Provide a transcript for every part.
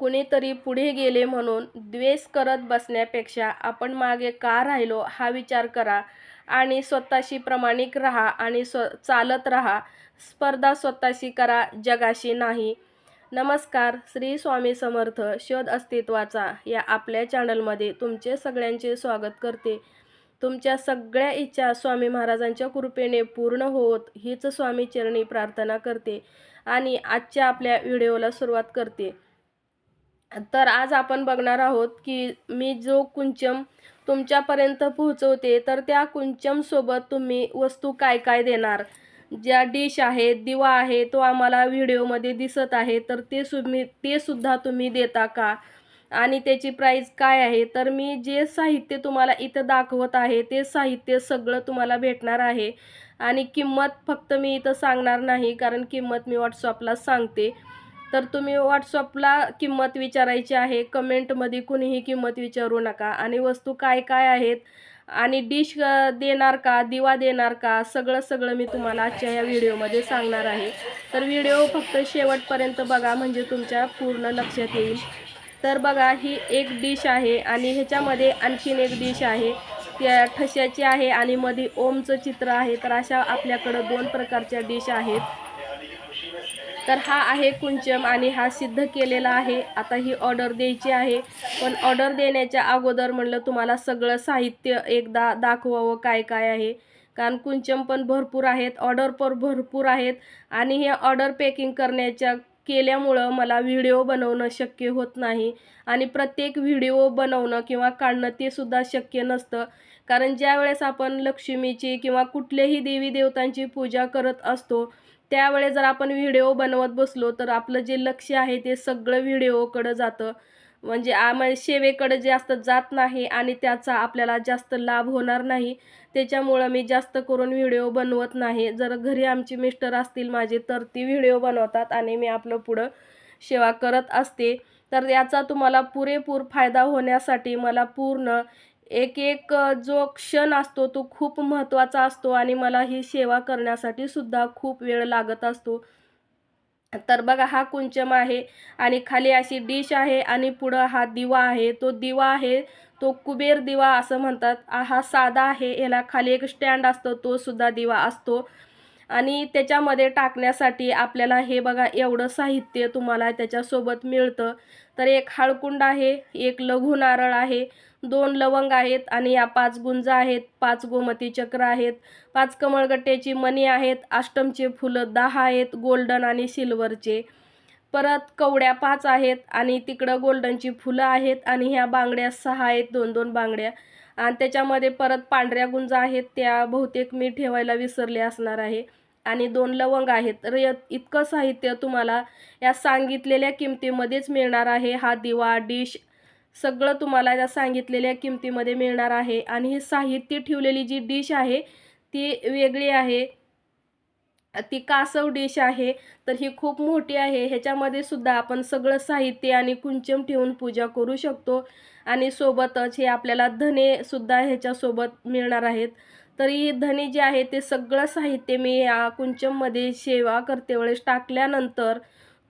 कुणीतरी पुढे गेले म्हणून द्वेष करत बसण्यापेक्षा आपण मागे का राहिलो हा विचार करा आणि स्वतःशी प्रामाणिक राहा आणि स्व चालत राहा. स्पर्धा स्वतःशी करा जगाशी नाही. नमस्कार श्री स्वामी समर्थ शोध अस्तित्वाचा या आपल्या चॅनलमध्ये तुमचे सगळ्यांचे स्वागत करते. तुमच्या सगळ्या इच्छा स्वामी महाराजांच्या कृपेने पूर्ण होत हीच स्वामी चरणी प्रार्थना करते आणि आजच्या आपल्या व्हिडिओला सुरुवात करते. तर आज आपण बघणार आहोत की मी जो कुंचम तुमच्यापर्यंत पोहोचवते तर त्या कुंचमसोबत तुम्ही वस्तू काय काय देणार? ज्या डिश आहेत दिवा आहे तो आम्हाला व्हिडिओमध्ये दिसत आहे तर ते सुमी ते सुद्धा तुम्ही देता का? आणि त्याची प्राईस काय आहे? तर मी जे साहित्य तुम्हाला इथं दाखवत आहे ते साहित्य सगळं तुम्हाला भेटणार आहे. आणि किंमत फक्त मी इथं सांगणार नाही कारण किंमत मी व्हॉट्सअपला सांगते. तर तुम्ही व्हॉट्सअपला किंमत विचारायची आहे. कमेंटमध्ये कुणीही किंमत विचारू नका. आणि वस्तू काय काय आहेत? आणि डिश देणार का? दिवा देणार का? सगळं सगळं मी तुम्हाला आजच्या या व्हिडिओमध्ये सांगणार आहे. तर व्हिडिओ फक्त शेवटपर्यंत बघा म्हणजे तुमच्या पूर्ण लक्षात येईल. तर बघा ही एक डिश आहे आणि ह्याच्यामध्ये आणखीन एक डिश आहे. त्या ठश्याची आहे आणि मध्ये ओमचं चित्र आहे. तर अशा आपल्याकडं दोन प्रकारच्या डिश आहेत. तर हा आहे कुंचम आणि हा सिद्ध केलेला आहे. आता ही ऑर्डर द्यायची आहे. पण ऑर्डर देण्याच्या अगोदर म्हणलं तुम्हाला सगळं साहित्य एकदा दाखवावं काय काय आहे. कारण कुंचम पण भरपूर आहेत ऑर्डर पण भरपूर आहेत. आणि हे ऑर्डर पॅकिंग करण्याच्या केल्यामुळं मला व्हिडिओ बनवणं शक्य होत नाही. आणि प्रत्येक व्हिडिओ बनवणं किंवा काढणं ते सुद्धा शक्य नसतं. कारण ज्या वेळेस आपण लक्ष्मीची किंवा कुठल्याही देवी देवतांची पूजा करत असतो त्यावेळेस जर आपण व्हिडिओ बनवत बसलो तर आपलं जे लक्ष आहे ते सगळं व्हिडिओकडं जातं. म्हणजे आम्हाला सेवेकडे जास्त जात नाही आणि त्याचा आपल्याला जास्त लाभ होणार नाही. त्याच्यामुळं मी जास्त करून व्हिडिओ बनवत नाही. जर घरी आमचे मिस्टर असतील माझे तर ती व्हिडिओ बनवतात आणि मी आपलं पुढं सेवा करत असते. तर याचा तुम्हाला पुरेपूर फायदा होण्यासाठी मला पूर्ण एक एक जो क्षण असतो तो खूप महत्त्वाचा असतो आणि मला ही सेवा करण्यासाठी सुद्धा खूप वेळ लागत असतो. तर बघा हा कुंचम आहे आणि खाली अशी डिश आहे आणि पुढं हा दिवा आहे. तो दिवा आहे तो कुबेर दिवा असं म्हणतात. हा साधा आहे याला खाली एक स्टँड असतो तो सुद्धा दिवा असतो. आणि त्याच्यामध्ये टाकण्यासाठी आपल्याला हे बघा एवढं साहित्य तुम्हाला त्याच्यासोबत मिळतं. तर एक हाळकुंड आहे एक लघु नारळ आहे दोन लवंग आहेत आणि या पाच गुंजा आहेत पाच गोमती चक्र आहेत पाच कमळगट्ट्याची मणी आहेत अष्टमचे फुलं दहा आहेत गोल्डन आणि सिल्वरचे. परत कवड्या पाच आहेत आणि तिकडं गोल्डनची फुलं आहेत आणि ह्या बांगड्या सहा आहेत दोन दोन बांगड्या. आणि त्याच्यामध्ये परत पांढऱ्या गुंजा आहेत त्या बहुतेक मी ठेवायला विसरले असणार आहे. आणि दोन लवंग आहेत. र इतकं साहित्य तुम्हाला या सांगितलेल्या किमतीमध्येच मिळणार आहे. हा दिवा डिश सगळं तुम्हाला या सांगितलेल्या किमतीमध्ये मिळणार आहे. आणि ही साहित्य ठेवलेली जी डिश आहे ती वेगळी आहे. ती कासव डिश आहे. तर ही खूप मोठी आहे. ह्याच्यामध्ये सुद्धा आपण सगळं साहित्य आणि कुंचम ठेवून पूजा करू शकतो. आणि सोबतच हे आपल्याला धने सुद्धा ह्याच्यासोबत मिळणार आहेत. तर ही धने जे आहे ते सगळं साहित्य मी या कुंचममध्ये सेवा करते वेळेस टाकल्यानंतर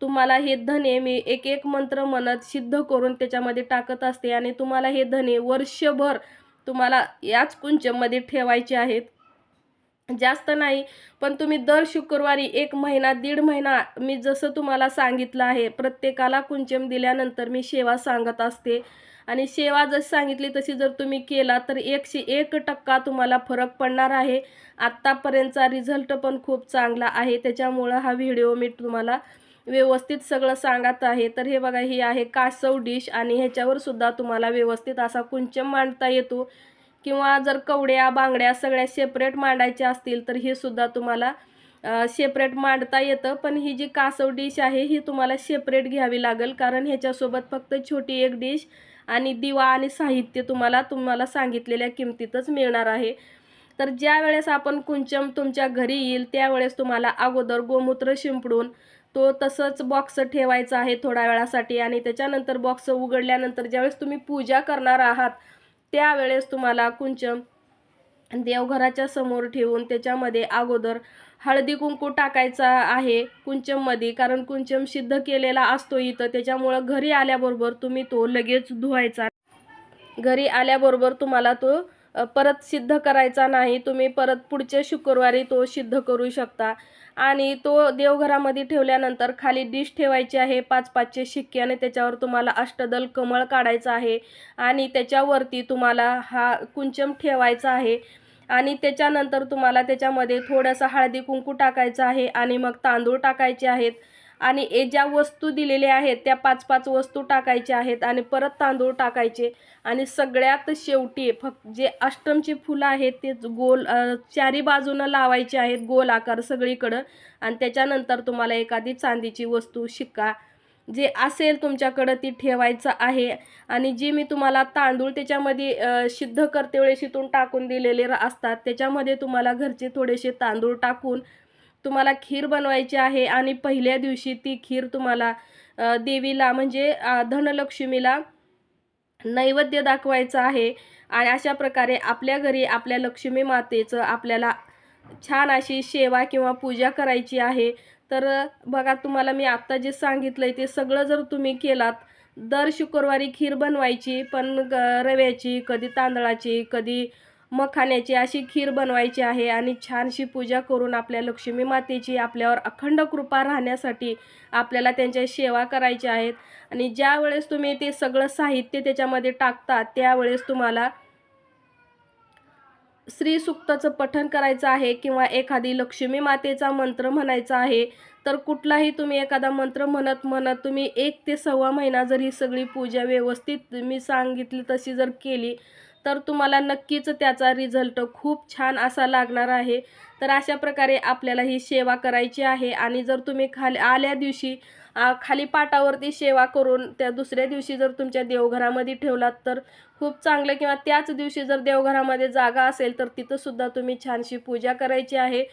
तुम्हाला हे धने मी एक एक मंत्र म्हणत सिद्ध करून त्याच्यामध्ये टाकत असते आणि तुम्हाला हे धने वर्षभर तुम्हाला याच कुंचममध्ये ठेवायचे आहेत. जास्त नाही पण तुम्ही दर शुक्रवारी एक महिना दीड महिना मी जसं तुम्हाला सांगितलं आहे प्रत्येकाला कुंचम दिल्यानंतर मी सेवा सांगत असते. आणि सेवा जशी सांगितली तशी जर तुम्ही केला तर एकशे एक टक्का तुम्हाला फरक पडणार आहे. आत्तापर्यंतचा रिझल्ट पण खूप चांगला आहे त्याच्यामुळं हा व्हिडिओ मी तुम्हाला व्यवस्थित सगळं सांगत आहे. तर हे बघा ही आहे कासव डिश आणि ह्याच्यावर सुद्धा तुम्हाला व्यवस्थित असा कुंचम मांडता येतो. किंवा जर कवड्या बांगड्या सगळ्या सेपरेट मांडायच्या असतील तर हे सुद्धा तुम्हाला सेपरेट मांडता येतं. पण ही जी कासव डिश आहे ही तुम्हाला सेपरेट घ्यावी लागेल. कारण ह्याच्यासोबत फक्त छोटी एक डिश आणि दिवा आणि साहित्य तुम्हाला तुम्हाला सांगितलेल्या किमतीतच मिळणार आहे. तर ज्या वेळेस आपण कुंचम तुमच्या घरी येईल त्यावेळेस तुम्हाला अगोदर गोमूत्र शिंपडून तो तसंच बॉक्स ठेवायचा आहे थोड्या वेळासाठी आणि त्याच्यानंतर बॉक्स उघडल्यानंतर ज्यावेळेस तुम्ही पूजा करणार आहात त्यावेळेस तुम्हाला कुंचम देवघराच्या समोर ठेवून त्याच्यामध्ये अगोदर हळदी कुंकू टाकायचा आहे कुंचममध्ये कारण कुंचम सिद्ध केलेला असतो इथं त्याच्यामुळं घरी आल्याबरोबर तुम्ही तो लगेच धुवायचा. घरी आल्याबरोबर तुम्हाला तो परत सिद्ध करायचा नाही तुम्ही परत पुढच्या शुक्रवारी तो सिद्ध करू शकता. आणि तो देवघरामध्ये ठेवल्यानंतर खाली डिश ठेवायची आहे पाच पाचचे शिक्के आणि त्याच्यावर तुम्हाला अष्टदल कमळ काढायचं आहे. आणि त्याच्यावरती तुम्हाला हा कुंचम ठेवायचा आहे. आणि त्याच्यानंतर तुम्हाला त्याच्यामध्ये थोडंसं हळदी कुंकू टाकायचं आहे आणि मग तांदूळ टाकायचे आहेत. आणि हे ज्या वस्तू दिलेल्या आहेत त्या पाच पाच वस्तू टाकायच्या आहेत आणि परत तांदूळ टाकायचे. आणि सगळ्यात शेवटी फक्त जे अष्टमची फुलं आहेत ते गोल चारी बाजूनं लावायचे आहेत गोल आकार सगळीकडं. आणि त्याच्यानंतर तुम्हाला एखादी चांदीची वस्तू शिक्का जे असेल तुमच्याकडं ती ठेवायचं आहे. आणि जी मी तुम्हाला तांदूळ त्याच्यामध्ये सिद्ध करते वेळेस टाकून दिलेले असतात त्याच्यामध्ये तुम्हाला घरचे थोडेसे तांदूळ टाकून तुम्हाला खीर बनवायची आहे आणि पहिल्या दिवशी ती खीर तुम्हाला देवीला म्हणजे धनलक्ष्मीला नैवेद्य दाखवायचं आहे. आणि अशा प्रकारे आपल्या घरी आपल्या लक्ष्मी मातेचं आपल्याला छान अशी सेवा किंवा पूजा करायची आहे. तर बघा तुम्हाला मी आत्ता जे सांगितलं आहे ते सगळं जर तुम्ही केलात दर शुक्रवारी खीर बनवायची पण ग- रव्याची कधी तांदळाची कधी मखाण्याची अशी खीर बनवायची आहे आणि छानशी पूजा करून आपल्या लक्ष्मी मातेची आपल्यावर अखंड कृपा राहण्यासाठी आपल्याला त्यांच्या सेवा करायच्या आहेत. आणि ज्या वेळेस तुम्ही ते सगळं साहित्य त्याच्यामध्ये टाकता त्यावेळेस तुम्हाला श्री सुक्ताचं पठन करायचं आहे किंवा एखादी लक्ष्मी मातेचा मंत्र म्हणायचा आहे तर कुठलाही तुम्ही एखादा मंत्र म्हणत म्हणत तुम्ही एक ते सव्वा महिना जर ही सगळी पूजा व्यवस्थित मी सांगितली तशी जर केली तर तुम्हाला नक्कीच त्याचा रिझल्ट खूप छान असा लागणार आहे. तर अशा प्रकारे आपल्याला ही सेवा करायची आहे आणि जर तुम्ही खाली आल्या दिवशी आ, खाली पाटावरती सेवा करून त्या दुसऱ्या दिवशी जर तुमच्या देवघरामध्ये ठेवलात तर खूप चांगलं. किंवा त्याच दिवशी जर देवघरामध्ये जागा असेल तर तिथंसुद्धा तुम्ही छानशी पूजा करायची आहे.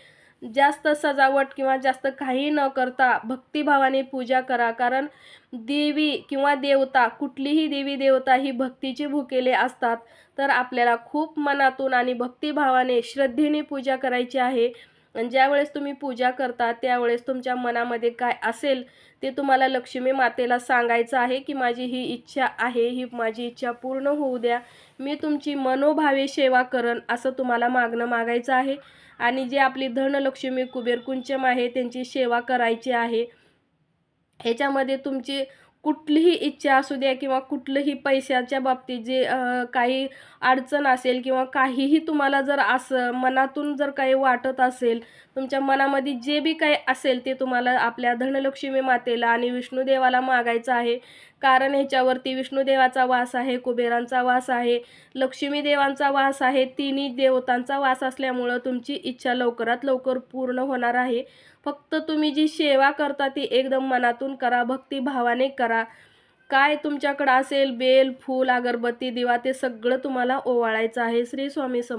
जास्त सजावट किंवा जास्त काही न करता भक्तिभावाने पूजा करा. कारण देवी किंवा देवता कुठलीही देवी देवता ही भक्तीची भुकेले असतात. तर आपल्याला खूप मनातून आणि भक्तिभावाने श्रद्धेने पूजा करायची आहे. म्हणजे ज्यावेळेस तुम्ही पूजा करता त्यावेळेस तुमच्या मनामध्ये काय असेल ते तुम्हाला लक्ष्मी मातेला सांगायचं आहे की माझी ही इच्छा आहे ही माझी इच्छा पूर्ण होऊ द्या. मी तुमची मनोभावे सेवा करन असं तुम्हाला मागणं मागायचं आहे. आणि जे आपली धनलक्ष्मी कुबेर कुंचम आहे त्यांची सेवा करायची आहे. ह्याच्यामध्ये तुमची कुठलीही इच्छा असू द्या किंवा कुठलंही पैशाच्या बाबतीत जे काही अडचण असेल किंवा काहीही तुम्हाला जर असं मनातून जर काही वाटत असेल तुमच्या मनामध्ये जे बी काही असेल ते तुम्हाला आपल्या धनलक्ष्मी मातेला आणि विष्णुदेवाला मागायचं आहे कारण ह्याच्यावरती विष्णुदेवाचा वास आहे कुबेरांचा वास आहे लक्ष्मी देवांचा वास आहे तिन्ही देवतांचा वास असल्यामुळं तुमची इच्छा लवकरात लवकर पूर्ण होणार आहे. फक्त तुम्ही जी सेवा करता ती एकदम मनातून करा भक्तिभावाने करा. काय तुमच्याकडं असेल बेल फूल अगरबत्ती दिवा ते सगळं तुम्हाला ओवाळायचं आहे. श्री स्वामी समोर